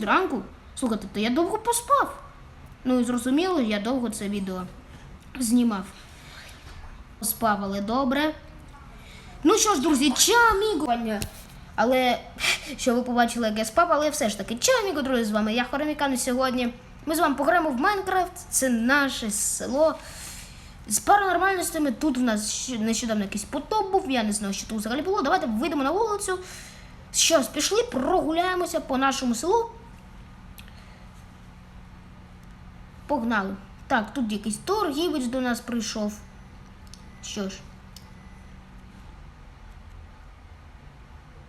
Зранку? Слухайте, то я довго поспав. Ну і зрозуміло, я довго це відео знімав. Спав, але добре. Ну що ж, друзі, чаміго. Але що ви побачили, як я спав, але все ж таки, чаміго, друзі, з вами я Хоромікан, і сьогодні ми з вами пограємо в Майнкрафт. Це наше село. З паранормальностями тут в нас нещодавно якийсь потоп був, я не знаю, що тут взагалі було. Давайте вийдемо на вулицю. Що ж, пішли, прогуляємося по нашому селу. Погнали. Так, тут якийсь торгівець до нас прийшов. Що ж.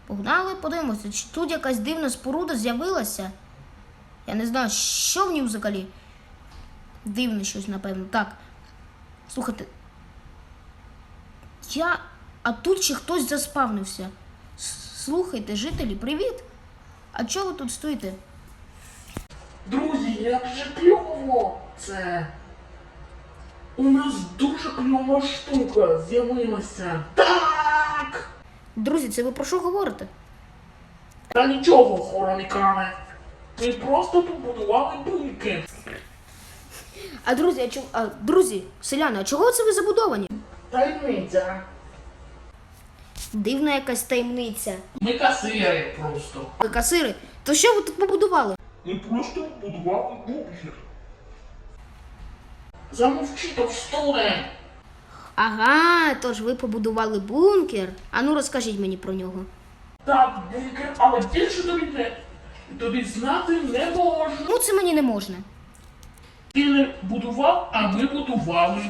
Погнали, подивимося, чи тут якась дивна споруда з'явилася. Я не знаю, що в ній взагалі. Дивне щось, напевно. Так. Слухайте. Я. А тут ще хтось заспавнився. Слухайте, жителі, привіт! А чого ви тут стоїте? Друзі, як же кльово це. У нас дуже кльова штука з'явилася. Так! Друзі, це ви про що говорите? Та нічого, хоромікане. Ми просто побудували бункер. А друзі, а чого. А, друзі, селяни, а чого це ви забудовані? Таємниця. Дивна якась таємниця. Ми касири просто. Ви касири, то що ви тут побудували? Ми просто побудували бункер. Замовчи товстуне. Ага, тож ви побудували бункер. А ну розкажіть мені про нього. Так, бункер, але більше тобі не. Тобі знати не можна. Ну, це мені не можна. Ти не будував, а ми будували.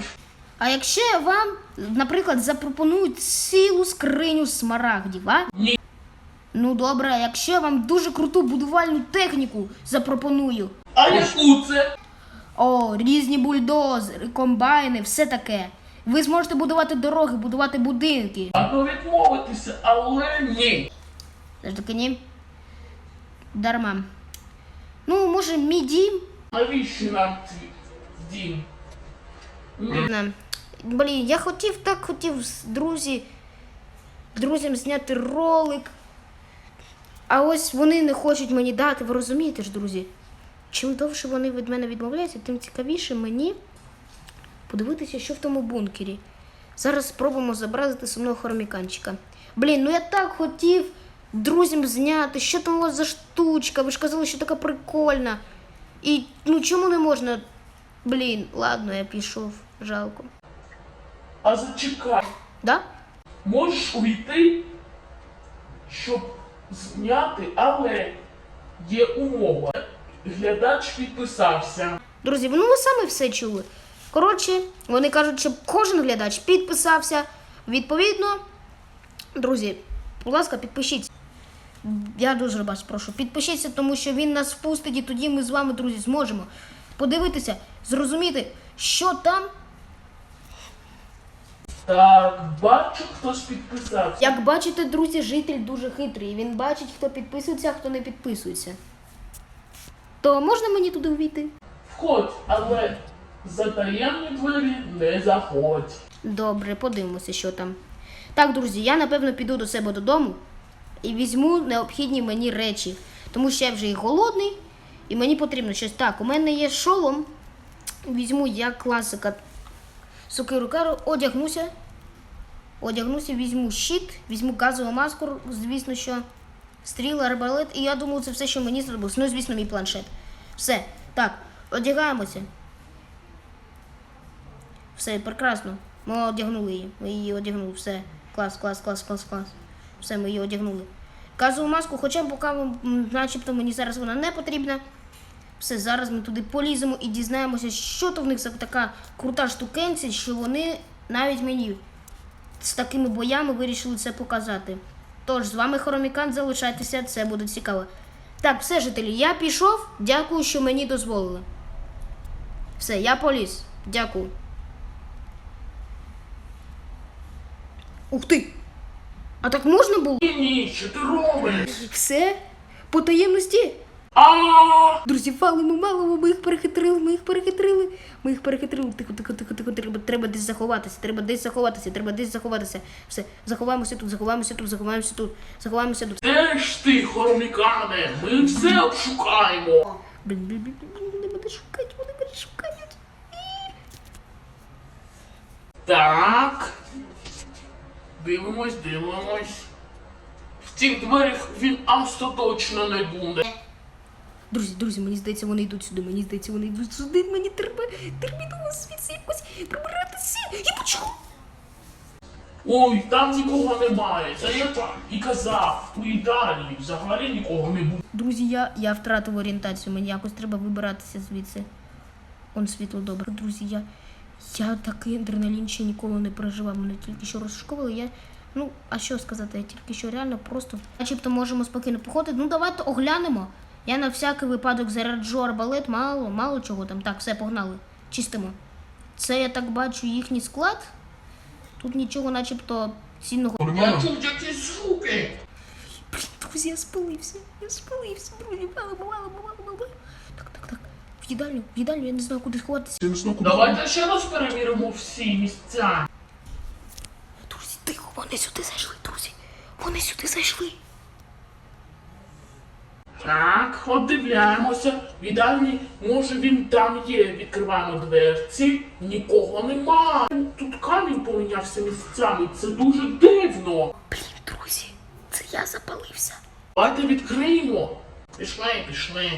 А якщо я вам, наприклад, запропоную цілу скриню смарагдів, а? Ні. Ну добре, якщо я вам дуже круту будувальну техніку запропоную. А яку це? О, різні бульдозери, комбайни, все таке. Ви зможете будувати дороги, будувати будинки. А ну відмовитися, але ні. Все ж таки ні. Дарма. Ну, може, мій дім? Навіщо нам твій дім? Ні. Не. Блін, я хотів так хотів з друзі, друзям зняти ролик. А ось вони не хочуть мені дати, ви розумієте ж, друзі? Чим довше вони від мене відмовляються, тим цікавіше мені подивитися, що в тому бункері. Зараз спробуємо зобразити сумного хроміканчика. Блін, ну я так хотів друзям зняти, що там у вас за штучка. Ви ж казали, що така прикольна. І ну чому не можна? Блін, ладно, я пішов. Жалко. А зачекай, Да? можеш увійти, щоб зняти, але є умова. Глядач підписався. Друзі, ну ви самі все чули. Коротше, вони кажуть, щоб кожен глядач підписався. Відповідно, друзі, будь ласка, підпишіться. Я дуже вас прошу, підпишіться, тому що він нас впустить, і тоді ми з вами, друзі, зможемо подивитися, зрозуміти, що там. Так, бачу, хтось підписався. Як бачите, друзі, житель дуже хитрий. Він бачить, хто підписується, а хто не підписується. То можна мені туди увійти? Входь, але за таємні двері не заходь. Добре, подивимося, що там. Так, друзі, я напевно піду до себе додому і візьму необхідні мені речі. Тому що я вже і голодний, і мені потрібно щось. Так, у мене є шолом. Візьму як класика сокиру кару, одягнуся. Одягнуся, візьму щит, візьму газову маску, звісно, що стріли, арбалет, і я думаю, це все, що мені зробилось. Ну, звісно, мій планшет. Все. Так, одягаємося. Все, прекрасно. Ми одягнули її. Ми її одягнули. Все. Клас, клас, клас, клас, клас. Все, ми її одягнули. Газову маску, хоча поки начебто мені зараз вона не потрібна. Все, зараз ми туди поліземо і дізнаємося, що то в них за така крута штукенця, що вони навіть мені з такими боями вирішили це показати. Тож, з вами Хоромікан, залишайтеся, це буде цікаво. Так, все, жителі, я пішов. Дякую, що мені дозволили. Все, я поліз. Дякую. Ух ти! А так можна було? Ні, ні, що ти робиш? Все? По таємності? Друзі, валимо, валимо, ми їх перехитрили, ми їх перехитрили. Ми їх перехитрили. Тихо, тихо, тихо, тихо, треба, треба десь заховатися, треба десь заховатися, треба десь заховатися. Все, заховаємося тут, заховаємося тут, заховаємося тут, заховаємося тут. Де ж ти, хромікане? Ми все обшукаємо. Блін, блін, блін, блін, вони мене шукають, вони мене шукають. Так. Дивимось, дивимось. В цих дверях він остаточно не буде. Друзі, друзі, мені здається, вони йдуть сюди. Мені здається, вони йдуть сюди. Мені треба терміново звідси якось прибиратися. Я почув. Ой, там нікого немає. Це я так і казав. У їдальні взагалі нікого не буде. Друзі, я, я втратив орієнтацію. Мені якось треба вибиратися звідси. Он світло добре. Друзі, я, я такий адреналін ще ніколи не переживав. Мене тільки що розшуковували. Я. Ну, а що сказати, я тільки що реально просто. Начебто можемо спокійно походити. Ну, давайте оглянемо. Я на всякий випадок заряджу арбалет, мало, мало чого там. Так, все, погнали. Чистимо. Це я так бачу їхній склад. Тут нічого, начебто, цінного. Я чув якісь звуки. Блін, друзі, я спалився. Я спалився, друзі. Валимо, валимо, валимо, валимо. Так, так, так. В їдальню, в їдальню, я не знаю, куди сховатися. Давайте ще раз перевіримо всі місця. Друзі, тихо, вони сюди зайшли, друзі. Вони сюди зайшли. Так, от дивляємося. В може він там є. Відкриваємо дверці. Нікого нема. Тут камінь помінявся місцями. Це дуже дивно. Блін, друзі, це я запалився. Давайте відкриємо. Пішли, пішли.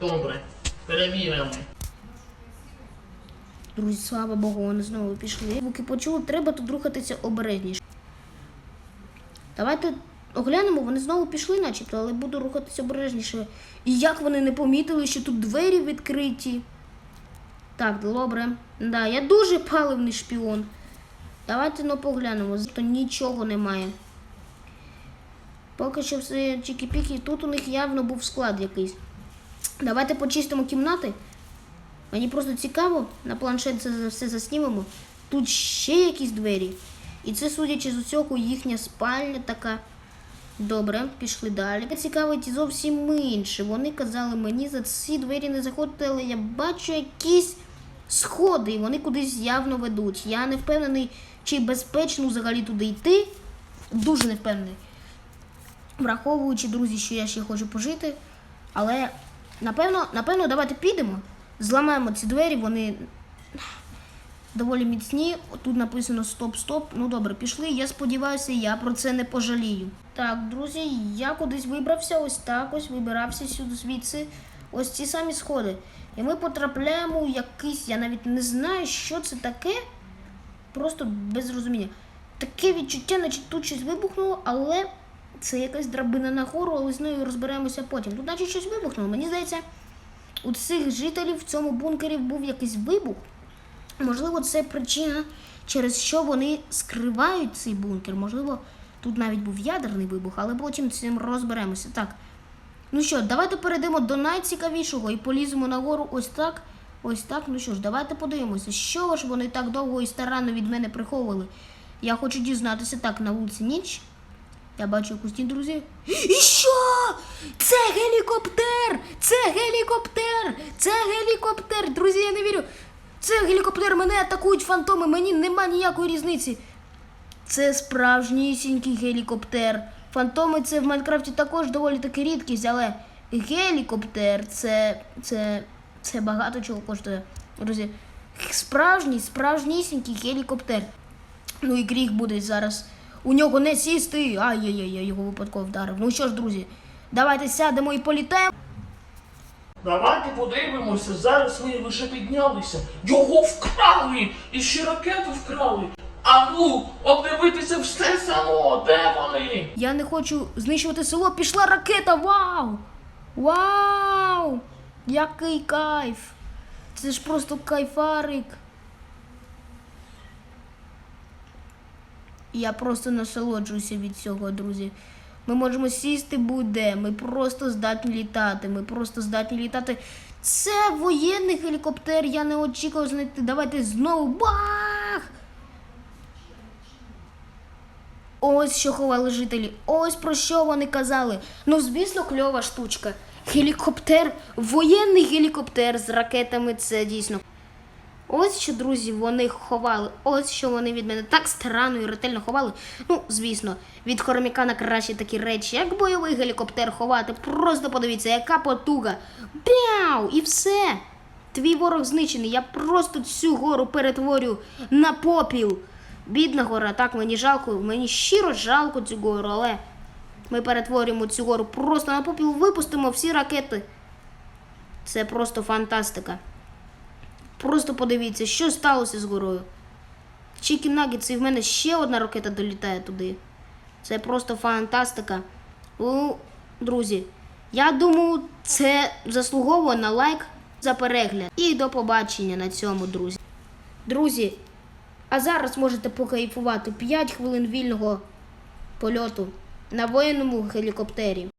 Добре, перевіримо. Друзі, слава Богу, вони знову пішли. Звуки почули, треба тут рухатися обережніше. Давайте оглянемо, вони знову пішли, начебто, але буду рухатися обережніше. І як вони не помітили, що тут двері відкриті. Так, добре. Да, я дуже паливний шпіон. Давайте ну поглянемо, то нічого немає. Поки що все чікі-пікі, тут у них явно був склад якийсь. Давайте почистимо кімнати. Мені просто цікаво, на планшет це все заснімемо. Тут ще якісь двері. І це, судячи з усього, їхня спальня така. Добре, пішли далі. Цікавить зовсім інше. Вони казали мені за ці двері не заходити, але я бачу якісь сходи, і вони кудись явно ведуть. Я не впевнений, чи безпечно взагалі туди йти. Дуже не впевнений. Враховуючи, друзі, що я ще хочу пожити. Але напевно, напевно, давайте підемо. Зламаємо ці двері, вони доволі міцні. Тут написано стоп-стоп. Ну добре, пішли. Я сподіваюся, я про це не пожалію. Так, друзі, я кудись вибрався, ось так ось вибирався сюди звідси. Ось ці самі сходи. І ми потрапляємо у якийсь, я навіть не знаю, що це таке. Просто без розуміння. Таке відчуття, наче тут щось вибухнуло, але це якась драбина нагору, але з нею розберемося потім. Тут наче щось вибухнуло. Мені здається, у цих жителів в цьому бункері був якийсь вибух. Можливо, це причина, через що вони скривають цей бункер. Можливо, тут навіть був ядерний вибух, але потім цим розберемося. Так. Ну що, давайте перейдемо до найцікавішого і поліземо нагору ось так. Ось так. Ну що ж, давайте подивимося, що ж вони так довго і старанно від мене приховували. Я хочу дізнатися так, на вулиці ніч. Я бачу якусь друзі. І що? Це гелікоптер! Це гелікоптер! Це гелікоптер! Друзі, я не вірю. Це гелікоптер, мене атакують фантоми, мені нема ніякої різниці. Це справжнісінький гелікоптер. Фантоми це в Майнкрафті також доволі таки рідкість, але гелікоптер це, це, це багато чого коштує. Друзі, справжній, справжнісінький гелікоптер. Ну і гріх буде зараз. У нього не сісти. Ай-яй-яй, його випадково вдарив. Ну що ж, друзі, давайте сядемо і політаємо. Давайте подивимося, зараз ми лише піднялися. Його вкрали! І ще ракету вкрали. А ну, обдивитися все село, де вони? Я не хочу знищувати село. Пішла ракета. Вау! Вау! Який кайф! Це ж просто кайфарик. Я просто насолоджуюся від цього, друзі. Ми можемо сісти будь-де, ми просто здатні літати. Ми просто здатні літати. Це воєнний гелікоптер, я не очікував знайти. Давайте знову бах! Ось що ховали жителі, ось про що вони казали. Ну, звісно, кльова штучка. Гелікоптер, воєнний гелікоптер з ракетами, це дійсно. Ось що, друзі, вони ховали. Ось що вони від мене так старанно і ретельно ховали. Ну, звісно, від хроміка на кращі такі речі, як бойовий гелікоптер ховати. Просто подивіться, яка потуга. Бяу! І все. Твій ворог знищений. Я просто цю гору перетворю на попіл. Бідна гора, так мені жалко, мені щиро жалко цю гору, але ми перетворюємо цю гору просто на попіл, випустимо всі ракети. Це просто фантастика. Просто подивіться, що сталося з горою. Чікі Наггетс, і в мене ще одна ракета долітає туди. Це просто фантастика. Ну, друзі, я думаю, це заслуговує на лайк за перегляд. І до побачення на цьому, друзі. Друзі, а зараз можете покайфувати 5 хвилин вільного польоту на воєнному гелікоптері.